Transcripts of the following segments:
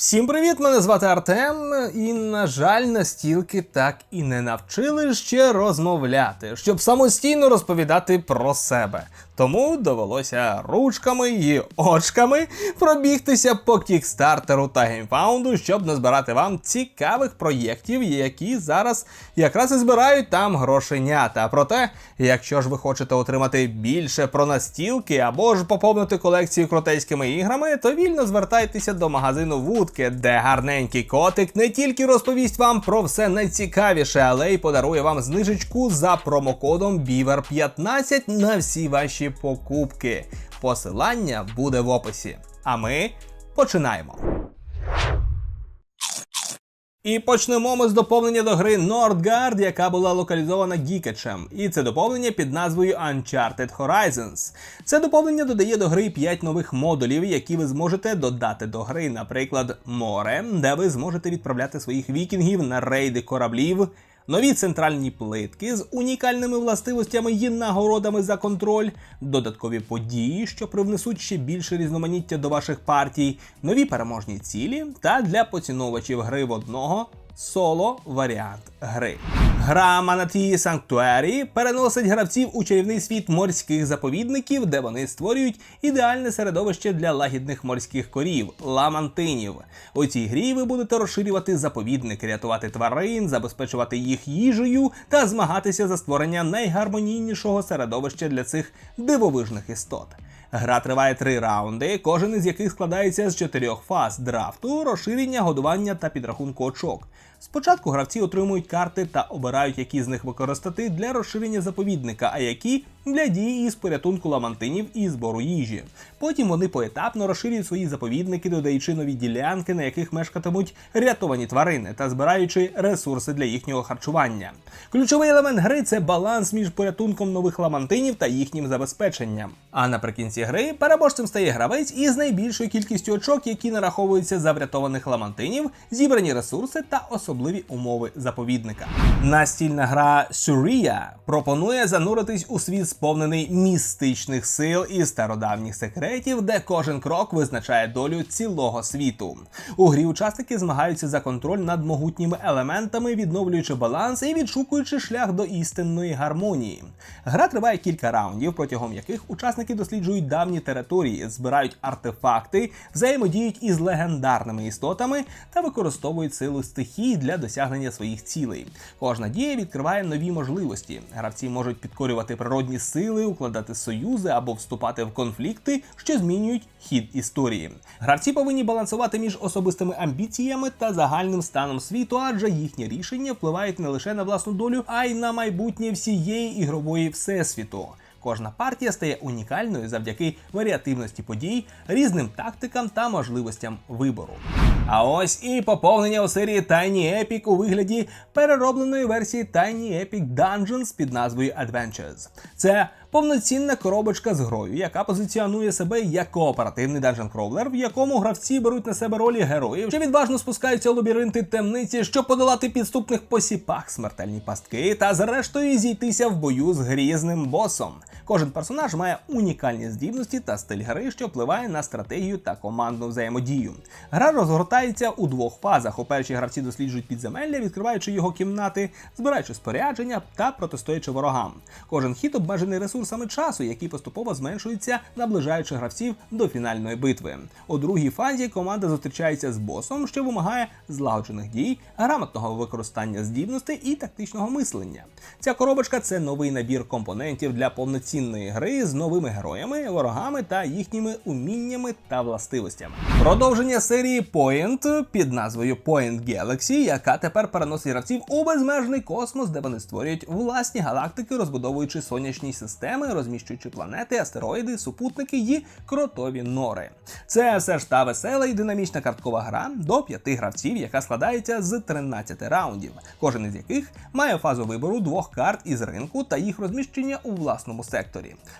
Всім привіт! Мене звати Артем, і, на жаль, настільки так і не навчили ще розмовляти, щоб самостійно розповідати про себе. Тому довелося ручками і очками пробігтися по кікстартеру та геймфаунду, щоб назбирати вам цікавих проєктів, які зараз якраз і збирають там грошенята. Проте, якщо ж ви хочете отримати більше про настілки або ж поповнити колекцію крутейськими іграми, то вільно звертайтеся до магазину Вудки, де гарненький котик не тільки розповість вам про все найцікавіше, але й подарує вам знижечку за промокодом BIVER15 на всі ваші покупки. Посилання буде в описі. А ми починаємо. І почнемо ми з доповнення до гри Nordgard, яка була локалізована Гікачем. І це доповнення під назвою Uncharted Horizons. Це доповнення додає до гри 5 нових модулів, які ви зможете додати до гри, наприклад, море, де ви зможете відправляти своїх вікінгів на рейди кораблів. Нові центральні плитки з унікальними властивостями і нагородами за контроль, додаткові події, що привнесуть ще більше різноманіття до ваших партій, нові переможні цілі та для поціновувачів гри в одного соло варіант гри. Гра Manatee Sanctuary переносить гравців у чарівний світ морських заповідників, де вони створюють ідеальне середовище для лагідних морських корів ламантинів. У цій грі ви будете розширювати заповідник, рятувати тварин, забезпечувати їх їжею та змагатися за створення найгармонійнішого середовища для цих дивовижних істот. Гра триває три раунди, кожен із яких складається з чотирьох фаз драфту, розширення, годування та підрахунку очок. Спочатку гравці отримують карти та обирають, які з них використати для розширення заповідника, а які для дії із порятунку ламантинів і збору їжі. Потім вони поетапно розширюють свої заповідники, додаючи нові ділянки, на яких мешкатимуть рятовані тварини та збираючи ресурси для їхнього харчування. Ключовий елемент гри це баланс між порятунком нових ламантинів та їхнім забезпеченням. А наприкінці гри переможцем стає гравець із найбільшою кількістю очок, які нараховуються за врятованих ламантинів, зібрані ресурси та особливі умови заповідника. Настільна гра Surya пропонує зануритись у світ сповнений містичних сил і стародавніх секретів, де кожен крок визначає долю цілого світу. У грі учасники змагаються за контроль над могутніми елементами, відновлюючи баланс і відшукуючи шлях до істинної гармонії. Гра триває кілька раундів, протягом яких учасники досліджують давні території, збирають артефакти, взаємодіють із легендарними істотами та використовують силу стихій для досягнення своїх цілей. Кожна дія відкриває нові можливості. Гравці можуть підкорювати природні сили, укладати союзи або вступати в конфлікти, що змінюють хід історії. Гравці повинні балансувати між особистими амбіціями та загальним станом світу, адже їхні рішення впливають не лише на власну долю, а й на майбутнє всієї ігрової всесвіту. Кожна партія стає унікальною завдяки варіативності подій, різним тактикам та можливостям вибору. А ось і поповнення у серії Tiny Epic у вигляді переробленої версії Tiny Epic Dungeons під назвою Adventures. Це повноцінна коробочка з грою, яка позиціонує себе як кооперативний данжен кровлер, в якому гравці беруть на себе ролі героїв, що відважно спускаються у лабіринти темниці, щоб подолати підступних посіпах, смертельні пастки та зрештою зійтися в бою з грізним босом. Кожен персонаж має унікальні здібності та стиль гри, що впливає на стратегію та командну взаємодію. Гра розгортається у двох фазах. У першій гравці досліджують підземелля, відкриваючи його кімнати, збираючи спорядження та протистоячи ворогам. Кожен хід обмежений ресурсами часу, які поступово зменшуються, наближаючи гравців до фінальної битви. У другій фазі команда зустрічається з босом, що вимагає злагоджених дій, грамотного використання здібностей і тактичного мислення. Ця коробочка це новий набір компонентів для повноцінної гри з новими героями, ворогами та їхніми уміннями та властивостями. Продовження серії Point під назвою Point Galaxy, яка тепер переносить гравців у безмежний космос, де вони створюють власні галактики, розбудовуючи сонячні системи, розміщуючи планети, астероїди, супутники і кротові нори. Це все ж та весела і динамічна карткова гра до п'яти гравців, яка складається з 13 раундів, кожен із яких має фазу вибору двох карт із ринку та їх розміщення у власному секторі.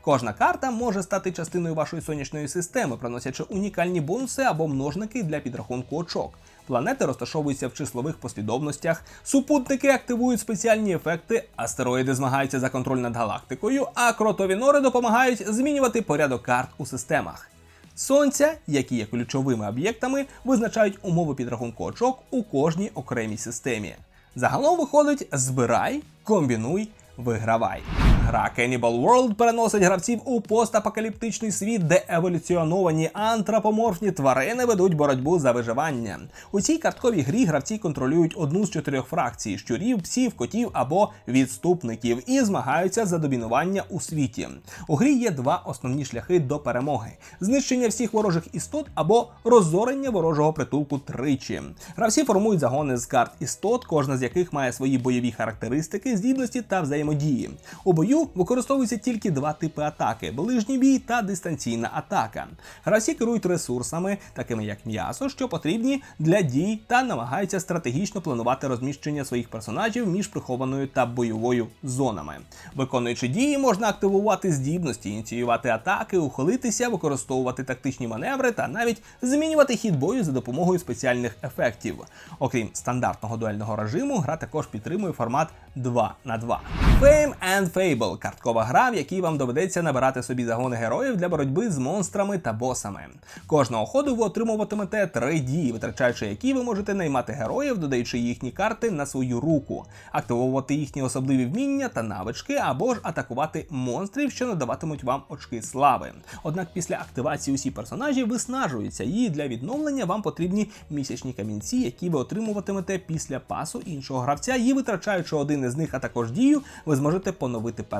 Кожна карта може стати частиною вашої сонячної системи, приносячи унікальні бонуси або множники для підрахунку очок. Планети розташовуються в числових послідовностях, супутники активують спеціальні ефекти, астероїди змагаються за контроль над галактикою, а кротові нори допомагають змінювати порядок карт у системах. сонця, які є ключовими об'єктами, визначають умови підрахунку очок у кожній окремій системі. Загалом виходить збирай, комбінуй, вигравай. Гра Cannibal World переносить гравців у постапокаліптичний світ, де еволюціоновані антропоморфні тварини ведуть боротьбу за виживання. У цій картковій грі гравці контролюють одну з чотирьох фракцій щурів, псів, котів або відступників і змагаються за домінування у світі. У грі є два основні шляхи до перемоги: знищення всіх ворожих істот або розорення ворожого притулку тричі. Гравці формують загони з карт істот, кожна з яких має свої бойові характеристики, здібності та взаємодії. У бою використовуються тільки два типи атаки: ближній бій та дистанційна атака. Гравці керують ресурсами, такими як м'ясо, що потрібні для дій, та намагаються стратегічно планувати розміщення своїх персонажів між прихованою та бойовою зонами. Виконуючи дії, можна активувати здібності, ініціювати атаки, ухилитися, використовувати тактичні маневри та навіть змінювати хід бою за допомогою спеціальних ефектів. Окрім стандартного дуельного режиму, гра також підтримує формат 2 на 2. Fame and Fable – карткова гра, в якій вам доведеться набирати собі загони героїв для боротьби з монстрами та босами. Кожного ходу ви отримуватимете три дії, витрачаючи які ви можете наймати героїв, додаючи їхні карти на свою руку, активовувати їхні особливі вміння та навички, або ж атакувати монстрів, що надаватимуть вам очки слави. Однак після активації усі персонажі виснажуються, і для відновлення вам потрібні місячні камінці, які ви отримуватимете після пасу іншого гравця, і витрачаючи один із них, а також дію, ви зможете поновити персонажа.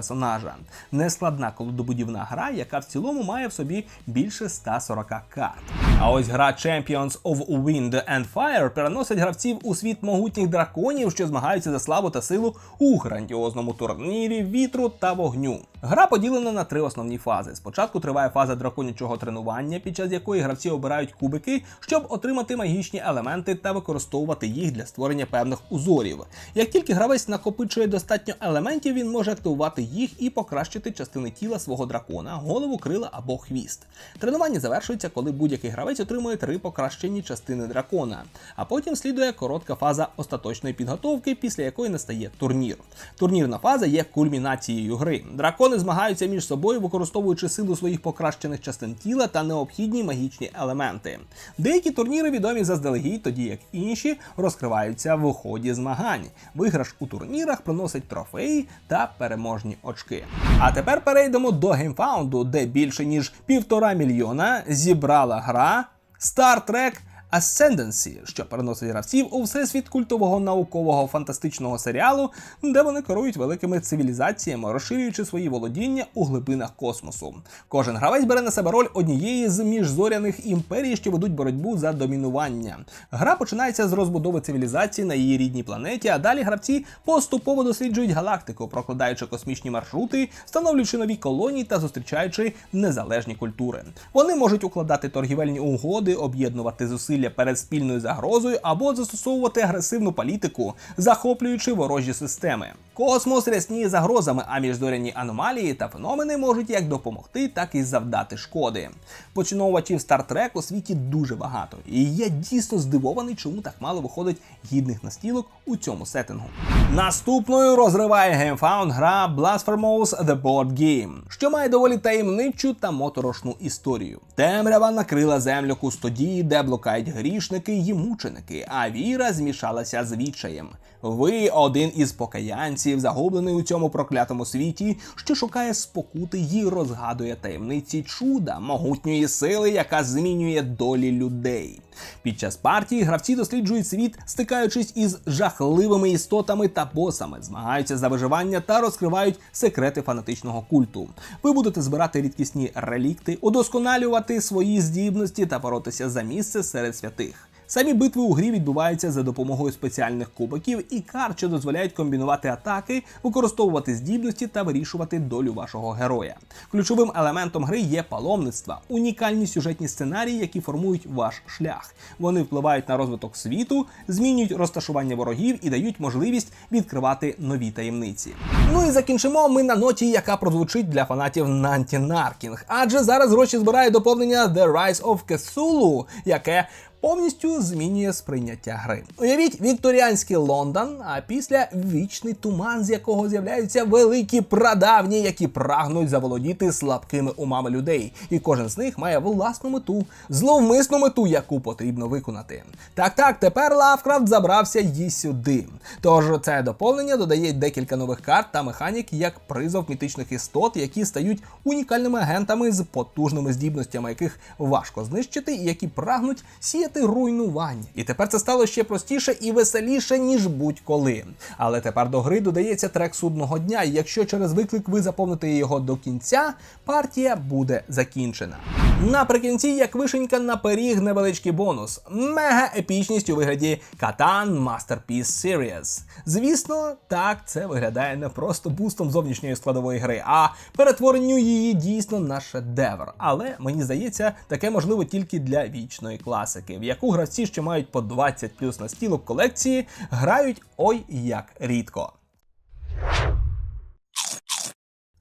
Нескладна колодобудівна гра, яка в цілому має в собі більше 140 карт. А ось гра Champions of Wind and Fire переносить гравців у світ могутніх драконів, що змагаються за славу та силу у грандіозному турнірі вітру та вогню. Гра поділена на три основні фази. Спочатку триває фаза драконячого тренування, під час якої гравці обирають кубики, щоб отримати магічні елементи та використовувати їх для створення певних узорів. Як тільки гравець накопичує достатньо елементів, він може активувати їх і покращити частини тіла свого дракона, голову, крила або хвіст. Тренування завершується, коли будь-який гравець отримує три покращені частини дракона. А потім слідує коротка фаза остаточної підготовки, після якої настає турнір. Турнірна фаза є кульмінацією гри. Дракони змагаються між собою, використовуючи силу своїх покращених частин тіла та необхідні магічні елементи. Деякі турніри відомі заздалегідь, тоді як інші розкриваються в ході змагань. Виграш у турнірах приносить трофеї та переможні очки. А тепер перейдемо до геймфаунду, де більше ніж півтора мільйона зібрала гра Star Trek Ascendancy, що переносить гравців у всесвіт культового наукового фантастичного серіалу, де вони керують великими цивілізаціями, розширюючи свої володіння у глибинах космосу. Кожен гравець бере на себе роль однієї з міжзоряних імперій, що ведуть боротьбу за домінування. Гра починається з розбудови цивілізації на її рідній планеті, а далі гравці поступово досліджують галактику, прокладаючи космічні маршрути, встановлюючи нові колонії та зустрічаючи незалежні культури. Вони можуть укладати торгівельні угоди, об'єднувати зусилля перед спільною загрозою або застосовувати агресивну політику, захоплюючи ворожі системи. Космос рясніє загрозами, а міжзоряні аномалії та феномени можуть як допомогти, так і завдати шкоди. Поціновувачів Star Trek у світі дуже багато, і я дійсно здивований, чому так мало виходить гідних настілок у цьому сеттингу. Наступною розриває геймфаунд гра Blasphemous The Board Game, що має доволі таємничу та моторошну історію. Темрява накрила землю кустодії, де блукають грішники й мученики, а віра змішалася з відчаєм. Ви один із покаянців, загублений у цьому проклятому світі, що шукає спокути й розгадує таємниці чуда, могутньої сили, яка змінює долі людей. Під час партії гравці досліджують світ, стикаючись із жахливими істотами та босами, змагаються за виживання та розкривають секрети фанатичного культу. Ви будете збирати рідкісні релікти, удосконалювати свої здібності та боротися за місце серед святих. Самі битви у грі відбуваються за допомогою спеціальних кубиків і карт, що дозволяють комбінувати атаки, використовувати здібності та вирішувати долю вашого героя. Ключовим елементом гри є паломництва, унікальні сюжетні сценарії, які формують ваш шлях. Вони впливають на розвиток світу, змінюють розташування ворогів і дають можливість відкривати нові таємниці. Ну і закінчимо ми на ноті, яка прозвучить для фанатів Нанті Наркінг. Адже зараз гроші збирає доповнення The Rise of Cthulhu, яке повністю змінює сприйняття гри. Уявіть вікторіанський Лондон, а після вічний туман, з якого з'являються великі прадавні, які прагнуть заволодіти слабкими умами людей, і кожен з них має власну мету, зловмисну мету, яку потрібно виконати. Так, так, тепер Лавкрафт забрався й сюди. Тож це доповнення додає декілька нових карт та механік як призов мітичних істот, які стають унікальними агентами з потужними здібностями, яких важко знищити, і які прагнуть сіяти руйнування. І тепер це стало ще простіше і веселіше, ніж будь-коли. Але тепер до гри додається трек судного дня, і якщо через виклик ви заповните його до кінця, партія буде закінчена. Наприкінці, як вишенька на пиріг, невеличкий бонус. Мега епічність у вигляді Катан Masterpiece Series. Звісно, так це виглядає не просто бустом зовнішньої складової гри, а перетворенню її дійсно на шедевр. Але мені здається, таке можливо тільки для вічної класики, в яку гравці, що мають по 20 плюс настілок колекції, грають ой як рідко.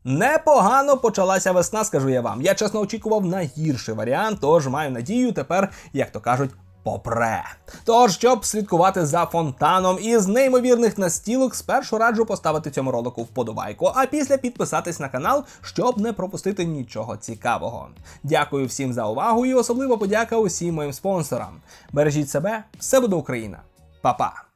Непогано почалася весна, скажу я вам. Я чесно очікував на гірший варіант, тож маю надію тепер, як то кажуть, попре. Тож, щоб слідкувати за фонтаном із неймовірних настілок, спершу раджу поставити цьому ролику вподобайку, а після підписатись на канал, щоб не пропустити нічого цікавого. Дякую всім за увагу і особливо подяка усім моїм спонсорам. Бережіть себе, все буде Україна. Па-па!